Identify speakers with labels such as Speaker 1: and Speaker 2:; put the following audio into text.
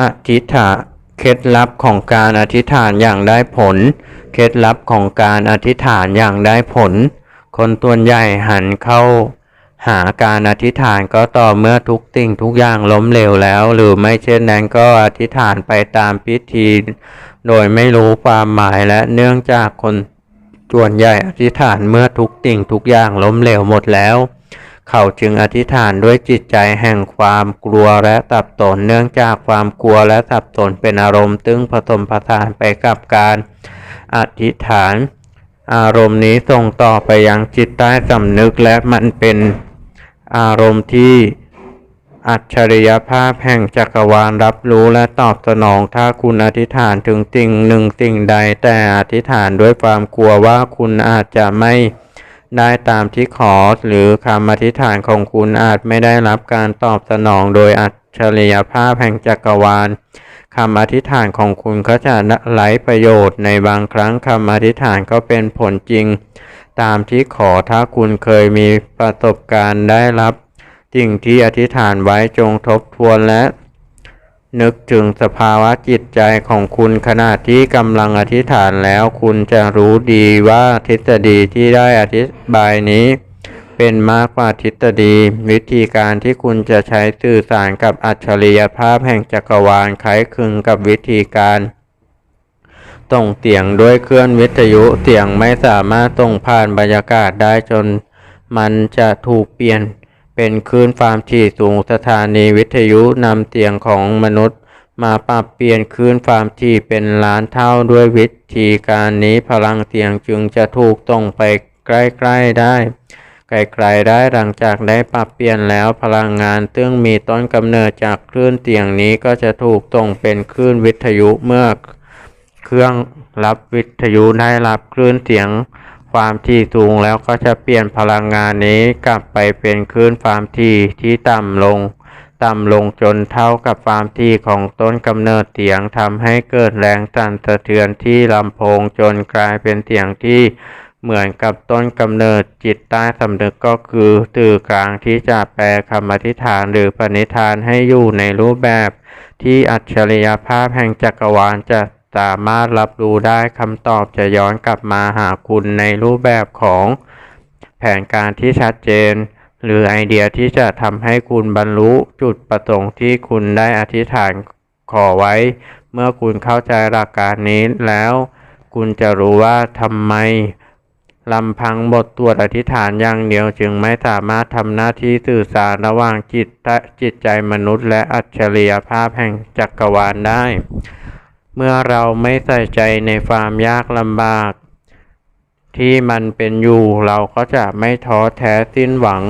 Speaker 1: อธิษฐานเคล็ดลับของการอธิษฐานอย่างได้ผล เคล็ดลับของการอธิษฐานอย่างได้ผล คนตัวนใหญ่หันเข้า หาการอธิษฐานก็ต่อเมื่อทุกสิ่งทุกอย่างล้มเหลวแล้ว หรือไม่เช่นนั้นก็อธิษฐานไปตามพิธี โดยไม่รู้ความหมายและเนื่องจากคนส่วนใหญ่อธิษฐานเมื่อทุกสิ่งทุกอย่างล้มเหลวหมดแล้ว เขาจึงอธิษฐานด้วยจิตใจแห่งความกลัวและสับสนเนื่องจากความกลัวและสับสนเป็นอารมณ์ตึงผสมผสานไปกับการอธิษฐาน อารมณ์นี้ส่งต่อไปยังจิตใต้สำนึกและมันเป็นอารมณ์ที่อัจฉริยภาพแห่งจักรวาลรับรู้และตอบสนองถ้าคุณอธิษฐานถึงสิ่งหนึ่งสิ่งใดแต่อธิษฐานด้วยความกลัวว่าคุณอาจจะไม่ ได้ตามที่ขอหรือคำอธิษฐานของคุณอาจไม่ได้รับการตอบสนองโดยอัจฉริยภาพแห่งจักรวาลคำอธิษฐานของคุณก็จะไร้ประโยชน์ในบางครั้งคำอธิษฐานก็เป็นผลจริง ตามที่ขอถ้าคุณเคยมีประสบการณ์ได้รับสิ่งที่อธิษฐานไว้จงทบทวนและ นึกถึงสภาวะจิตใจของคุณขณะที่กำลังอธิษฐานแล้วคุณจะรู้ดีว่าทฤษฎีที่ได้อธิบายนี้ เป็นมากกว่าทฤษฎี วิธีการที่คุณจะใช้สื่อสารกับอัจฉริยภาพแห่งจักรวาลคล้ายคลึงกับวิธีการส่งเสียงด้วยเคลื่อนวิทยุเสียงไม่สามารถส่งผ่านบรรยากาศได้จนมันจะถูกเปลี่ยน เป็นคลื่นความถี่สูงสถานีวิทยุนำเสียงของมนุษย์ มาปรับเปลี่ยนคลื่นความถี่เป็นล้านเท่าด้วยวิธีการนี้พลังเสียงจึงจะถูกส่งไปใกล้ๆได้ไกลๆได้หลังจากได้ปรับเปลี่ยนแล้วพลังงานซึ่งมีต้นกำเนิดจากคลื่นเสียงนี้ก็จะถูกส่งเป็นคลื่นวิทยุเมื่อเครื่องรับวิทยุได้รับคลื่นเสียง ความถี่สูงแล้วก็จะเปลี่ยนพลังงานนี้กลับไปเป็นคลื่นความถี่ที่ต่ำลง ต่ำลงจนเท่ากับความถี่ของต้นกำเนิดเสียงทำให้เกิดแรงสั่นสะเทือนที่ลำโพงจนกลายเป็นเสียงที่เหมือนกับต้นกำเนิดจิตใต้สำนึกก็คือสื่อกลางที่จะแปลคำอธิษฐานหรือปณิธานให้อยู่ในรูปแบบ ที่อัจฉริยภาพแห่งจักรวาลจะ สามารถรับรู้ได้คำตอบจะย้อนกลับมาหาคุณในรูปแบบของแผนการที่ชัดเจน หรือไอเดียที่จะทำให้คุณบรรลุจุดประสงค์ที่คุณได้อธิษฐานขอไว้ เมื่อคุณเข้าใจหลักการนี้แล้ว คุณจะรู้ว่าทำไมลำพังบทตรวจอธิษฐานอย่างเดียวจึงไม่สามารถทำหน้าที่สื่อสารระหว่างจิตจิตใจมนุษย์และอัจฉริยภาพแห่งจักรวาลได้ เมื่อเราไม่ใส่ใจในความยากลำบาก ที่มันเป็นอยู่เราก็จะไม่ท้อแท้สิ้นหวัง